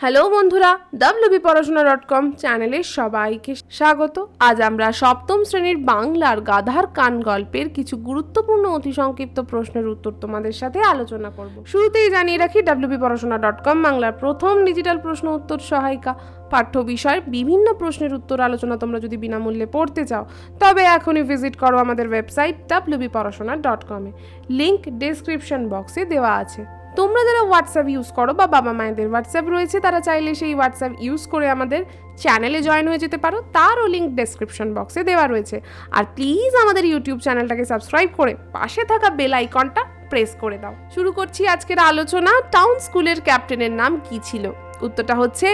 Hello বন্ধুরা WB Porashona dot com চ্যানেলে সবাইকে স্বাগত। আজ আমরা সপ্তম শ্রেণির বাংলার গাধার কান গল্পের কিছু গুরুত্বপূর্ণ অতি সংক্ষিপ্ত প্রশ্নের উত্তর তোমাদের সাথে আলোচনা করব। শুরুতেই জানিয়ে রাখি ডাব্লিউবি পড়াশোনা ডট কম বাংলার প্রথম ডিজিটাল প্রশ্ন উত্তর সহায়িকা। পাঠ্য বিষয়ের বিভিন্ন প্রশ্নের উত্তর আলোচনা তোমরা যদি বিনামূল্যে পড়তে চাও, তবে এখনই ভিজিট করো আমাদের ওয়েবসাইট ডাব্লিউবি পড়াশোনা ডট কমে লিঙ্ক ডেসক্রিপশন বক্সে দেওয়া আছে। তোমরা যারা হোয়াটসঅ্যাপ ইউজ করো বা বাবা মায়েদের হোয়াটসঅ্যাপ রয়েছে, তারা চাইলে সেই হোয়াটসঅ্যাপ ইউজ করে আমাদের চ্যানেলে জয়েন হয়ে যেতে পারো। তারও লিঙ্ক ডেসক্রিপশন বক্সে দেওয়া রয়েছে। আর প্লিজ আমাদের ইউটিউব চ্যানেলটাকে সাবস্ক্রাইব করে পাশে থাকা বেল আইকনটা প্রেস করে দাও। শুরু করছি আজকের আলোচনা টাউন স্কুলের ক্যাপ্টেনের নাম কি ছিল? উত্তরটা হচ্ছে,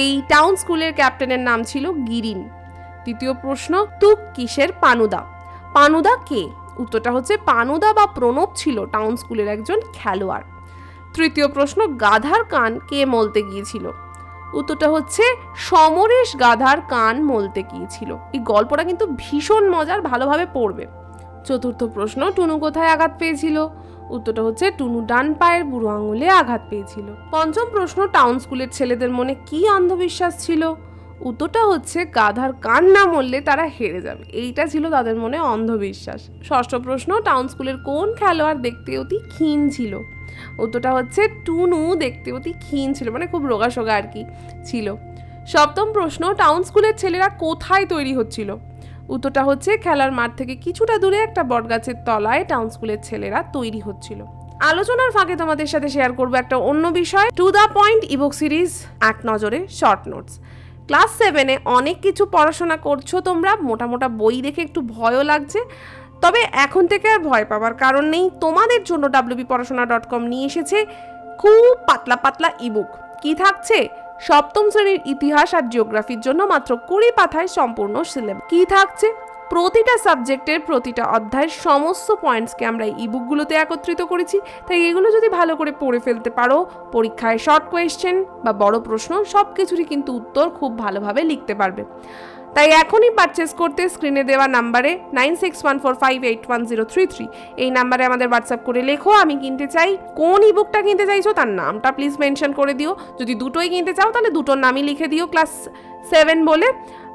এই টাউন স্কুলের ক্যাপ্টেনের নাম ছিল গিরিন। দ্বিতীয় প্রশ্ন, তুক কিসের পানুদা? পানুদা কে? উত্তরটা হচ্ছে, পানুদা বা প্রণব ছিল টাউন স্কুলের একজন খেলোয়াড়। তৃতীয় প্রশ্ন, গাধার কান কে মলতে গিয়েছিল? উত্তরটা হচ্ছে, সমরেশ গাধার কান মলতে গিয়েছিল। এই গল্পটা কিন্তু ভীষণ মজার, ভালোভাবে পড়বে। চতুর্থ প্রশ্ন, টুনু কোথায় আঘাত পেয়েছিল? উত্তরটা হচ্ছে, টুনু ডান পায়ের বুড়ো আঙুলে আঘাত পেয়েছিল। পঞ্চম প্রশ্ন, টাউন স্কুলের ছেলেদের মনে কি অন্ধবিশ্বাস ছিল? উত্তরটা হচ্ছে, গাধার কান না মরলে তারা হেরে যাবে। এইটা ছিল তাদের মনে অন্ধবিশ্বাস। ষষ্ঠ প্রশ্ন টাউন স্কুলের কোন খেলোয়াড় দেখতে অতি ক্ষীণ ছিল? উত্তরটা হচ্ছে, টুনু দেখতে অতি ক্ষীণ ছিল মানে খুব রোগাসোগা আর কি ছিল। সপ্তম প্রশ্ন টাউন স্কুলের ছেলেরা কোথায় তৈরি হচ্ছিল? উত্তরটা হচ্ছে, খেলার মাঠ থেকে কিছুটা দূরে একটা বটগাছের তলায় টাউন স্কুলের ছেলেরা তৈরি হচ্ছিল। আলোচনার ফাঁকে তোমাদের সাথে শেয়ার করব একটা অন্য বিষয় to the point ebook series এক নজরে শর্ট নোটস ক্লাস সেভেনে অনেক কিছু পড়াশোনা করছ তোমরা, মোটা মোটা বই দেখে একটু ভয়ও লাগছে। তবে এখন থেকে আর ভয় পাবার কারণ নেই। তোমাদের জন্য ডাব্লিউবি পড়াশোনা ডট কম নিয়ে এসেছে খুব পাতলা পাতলা ইবুক কি থাকছে? সপ্তম শ্রেণির ইতিহাস আর জিওগ্রাফির জন্য মাত্র কুড়ি পাথায় সম্পূর্ণ সিলেবাস কি থাকছে? প্রতিটা সাবজেক্টের প্রতিটা অধ্যায়ের সমস্ত পয়েন্টসকে আমরা ইবুকগুলোতে একত্রিত করেছি। তাই এগুলো যদি ভালো করে পড়ে ফেলতে পারো, পরীক্ষায় শর্ট কোয়েশ্চেন বা বড় প্রশ্ন সব কিছুরই কিন্তু উত্তর খুব ভালোভাবে লিখতে পারবে। তাই এখনই পারচেস করতে স্ক্রিনে দেওয়া নাম্বারে nine six one four five eight one zero three three এই নাম্বারে আমাদের হোয়াটসঅ্যাপ করে লেখো, আমি কিনতে চাই। কোন ইবুকটা কিনতে চাইছো তার নামটা প্লিজ মেনশন করে দিও। যদি দুটোই কিনতে চাও তাহলে দুটোর নামই লিখে দিও। ক্লাস সেভেন বলে।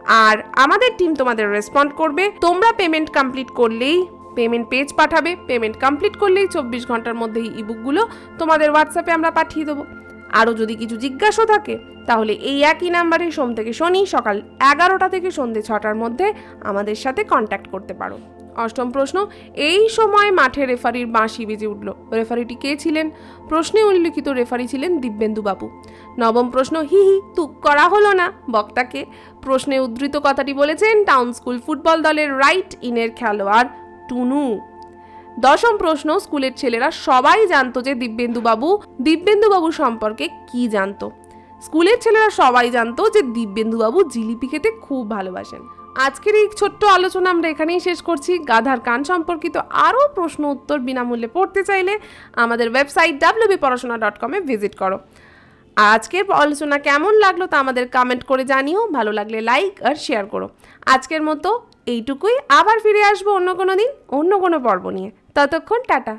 আর আমাদের টিম তোমাদের রেসপন্ড করবে। তোমরা পেমেন্ট কমপ্লিট করলেই পেমেন্ট পেজ পাঠাবে। পেমেন্ট কমপ্লিট করলেই চব্বিশ ঘণ্টার মধ্যে এই ইবুকগুলো তোমাদের হোয়াটসঅ্যাপে আমরা পাঠিয়ে দেবো। আরও যদি কিছু জিজ্ঞাসা থাকে, তাহলে এই একই নাম্বারে সোম থেকে শনি সকাল এগারোটা থেকে সন্ধে ছটার মধ্যে আমাদের সাথে কন্ট্যাক্ট করতে পারো। অষ্টম প্রশ্ন, এই সময় মাঠে রেফারির বাঁশি বেজে উঠল। রেফারিটি কে ছিলেন? প্রশ্নে উল্লিখিত রেফারি ছিলেন দিব্যেন্দু বাবু। নবম প্রশ্ন, হি হি, তুক করা হলো না? বক্তাকে প্রশ্নে উদ্ধৃত কথাটি বলেছেন টাউন স্কুল ফুটবল দলের রাইট ইনের খেলোয়াড় টুনু। দশম প্রশ্ন, স্কুলের ছেলেরা সবাই জানতো যে দিব্যেন্দু বাবু দিব্যেন্দু বাবু সম্পর্কে কি জানতো? স্কুলের ছেলেরা সবাই জানতো যে দিব্যেন্দু বাবু জিলিপি খেতে খুব ভালোবাসেন। আজকের এই ছোট্ট আলোচনা আমরা এখানেই শেষ করছি। গাধার কান সম্পর্কিত আরও প্রশ্ন উত্তর বিনামূল্যে পড়তে চাইলে আমাদের ওয়েবসাইট ডাব্লিউবি পড়াশোনা ডট কমে ভিজিট করো। আজকের আলোচনা কেমন লাগল তা আমাদের কমেন্ট করে জানিও। ভালো লাগলে লাইক আর শেয়ার করো। আজকের মতো এইটুকুই। আবার ফিরে আসব অন্য কোনো দিন, অন্য কোনো পর্ব নিয়ে। ততক্ষণ টাটা।